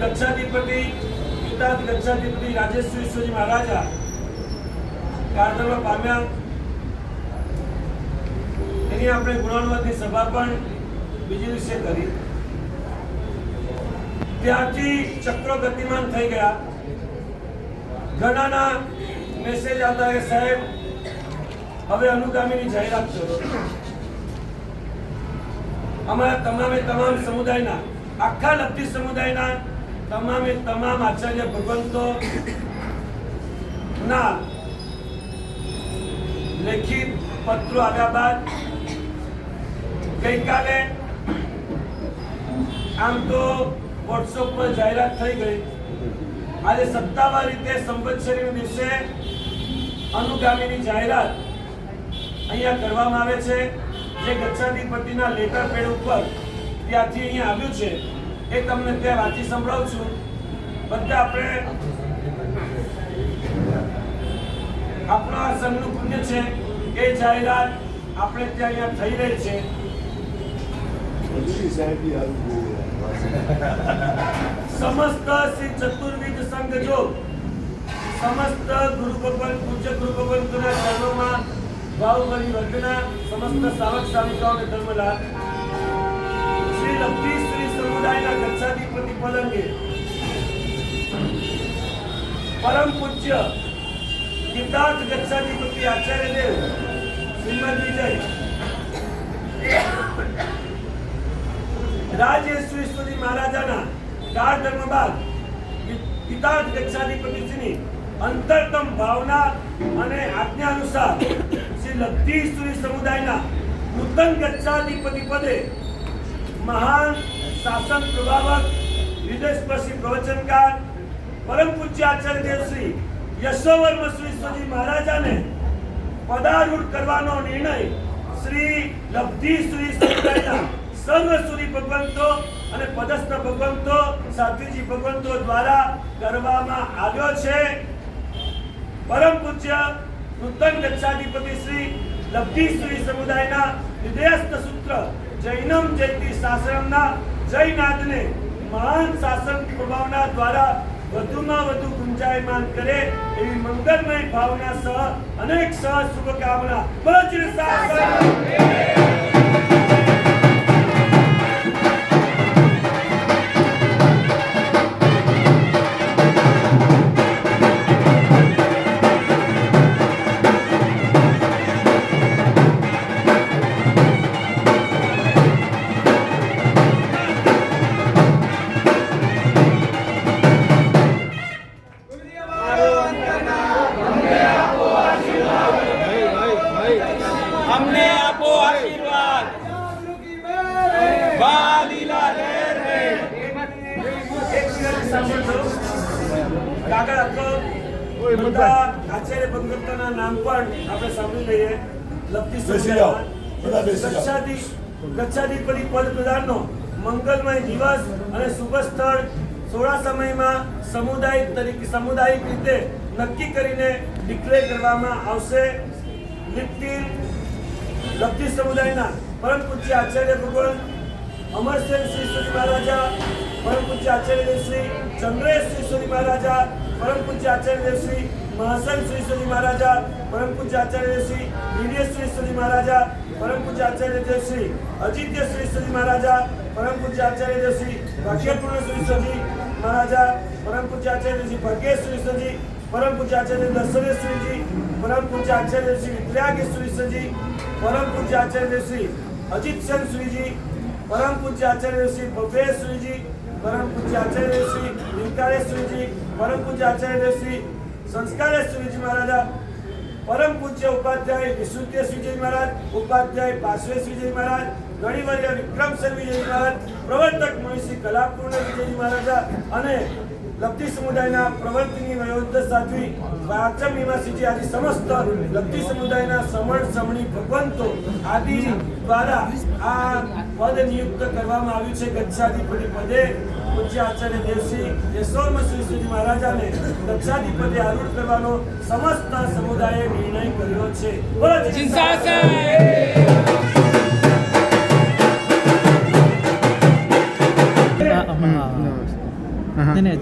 ગચ્છાધિપતિ યુતાત દક્ષાધિપતિ રાજેશ્વરી ઈશ્વરજી મહારાજા કારધર્મ પામ્યા. એની આપણે ગુણાનુવાદની સભા પણ બીજી દિવસે કરી. ત્યારથી ચક્રો ગતિમાન થઈ ગયા. ઘણાના મેસેજ આવતા કે સાહેબ, હવે અનુગામીની જાહેરાત કરો. અમારા તમામે તમામ સમુદાયના, આખા લબ્ધી સમુદાયના તમામે તમામ આચાર્ય ભગવંતો ના લેખિત પત્રો આવ્યા બાદ ગઈકાલે આમ તો વોટ્સઅપ પર જાહેરાત થઈ ગઈ. આજે સત્તાવાર રીતે સંવત્સરીના દિવસે અનુગામીની જાહેરાત અહીંયા કરવામાં આવે છે. જે ગચ્છાધિપતિના લેટર પેડ ઉપર ત્યાંથી અહીંયા આવ્યું છે. એ તમને ત્યાં વાંચી સંભળાવું છું બધા આપણે આપણા આ સંઘનું પુણ્ય છે. એ જાહેરાત આપણે ત્યાં અહીંયા થઈ રહી છે. સમસ્ત શ્રી ચતુર્વિધ સંઘ જો સમસ્ત ગુરુ ભગવાન પૂજ્ય ગુરુ ભગવંતના ચરણોમાં ભાવભરી વંદના સમસ્ત સાવક સાવિકાઓને ધર્મલાભ શ્રી શ્રી સમુદાયના ગચ્છાધિપતિ પલંગે પરમ પૂજ્ય ગીતાર્થ ગચ્છાધિપતિ આચાર્ય દેવ શ્રીમદ વિજય રાજેશ્વરી મહારાજાના ચાર ધર્મ બાદ પિતાર્થ ગચ્છાધિપતિશ્રીની અંતરતમ ભાવના અને આજ્ઞા અનુસાર શ્રી લબ્ધીશ્વરી સમુદાયના નૂતન ગચ્છાધિપતિ પદે મહાન શાસન પ્રભાવક હૃદયસ્પર્શી પ્રવચનકાર, પરમ પૂજ્ય આચાર્ય દેવ શ્રી યશોવર્મ શ્રી સ્વામી મહારાજાને પદારૂઢ કરવાનો નિર્ણય શ્રી લબ્ધિ શ્રી સમુદાયના સર્વ ભગવંતો અને પદસ્થ ભગવંતો, સાધ્વીજી ભગવંતો દ્વારા કરવામાં આવ્યો છે. પરમ પૂજ્ય નૂતન ગચ્છાધિપતિ શ્રી લબ્ધિ શ્રી સમુદાયના વિધેયસ્થ સૂત્ર જૈનમ જયતિ શાસનમના જયનાથને મહાન શાસન પ્રભાવના દ્વારા વધુમાં વધુ ગુંજાયમાન કરે એવી મંગલમય ભાવના સહ અનેક સહ શુભકામના. વજ્ર શાસન કાગળ આપો. બધા આચાર્ય ભગવંતના નામ પણ આપણે સાંભળી લઈએ. લગતી બેસી ગચ્છાધિપતિ પદ પ્રધાનનો મંગલમય દિવસ અને શુભ સ્થળ થોડા સમયમાં સમુદાયિક તરીકે સામુદાયિક રીતે નક્કી કરીને ડિક્લેર કરવામાં આવશે. લિપ્તિલ લબ્ધી સમુદાયના પરમ પૂજ્ય આચાર્ય ભગવાન અમરસેન શ્રી સુરી મહારાજા પરમ પૂજ્ય આચાર્ય શ્રી ચંદ્રેશ શ્રી સુરી મહારાજા પરમ પૂજ્ય આચાર્ય શ્રી મહાસન શ્રી સુરી મહારાજા પરમ પૂજ્ય આચાર્ય શ્રી દિવ્ય શ્રી સુરી મહારાજા પરમ પૂજ્ય આચાર્ય શ્રી અજિત્ય શ્રી સુરી મહારાજા પરમ પૂજ્ય આચાર્ય શ્રી ભાગ્યપૂર્ણ શ્રી સુરી મહારાજા પરમ પૂજ્ય આચાર્ય શ્રી ભાગ્યેશ્વરી સુજી પરમ પૂજ્ય આચાર્ય દર્શનેશ્વરીજી પરમ પૂજ્ય આચાર્ય શ્રી વિદ્યાગેશ્વરીજી પરમ પૂજ્ય આચાર્ય શ્રી અજીત સેન શ્રીજી પરમ પૂજ્ય આચાર્ય શ્રી ભવ્યેશ્વરીજી પરમ પૂજ્ય આચાર્ય શ્રી વિંકારેશ્વરીજી પરમ પૂજ્ય આચાર્યશ્રી સંસ્કારેશ્વરીજી મહારાજા, પરમ પૂજ્ય ઉપાધ્યાય વિશુદ્ધેશ્વરીજી મહારાજ, ઉપાધ્યાય પાર્શ્વેશ્વરીજી મહારાજ, ગણિવર્ય વિક્રમસર વિજય મહારાજ, પ્રવર્તક મહિષી કલાપૂર્ણ વિજયજી મહારાજા અને લબ્ધી સમુદાયના પ્રવર્તની વયોવૃદ્ધ સાધ્વી વાચમ નિવાસીજી આદિ સમસ્ત લબ્ધી સમુદાયના સમણ સમણી ભગવંતો આદિ દ્વારા આ પદ નિયુક્ત કરવામાં આવ્યું છે ગચ્છાધિપતિ પદે. પૂજ્ય આચાર્ય દેવસિંહ યશોર્મ શ્રી સુધી મહારાજાને દક્ષાધિપતિ આરૂઢ કરવાનો સમસ્ત સમુદાયે નિર્ણય કર્યો છે.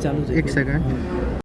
ચાલુ એક સેકન્ડ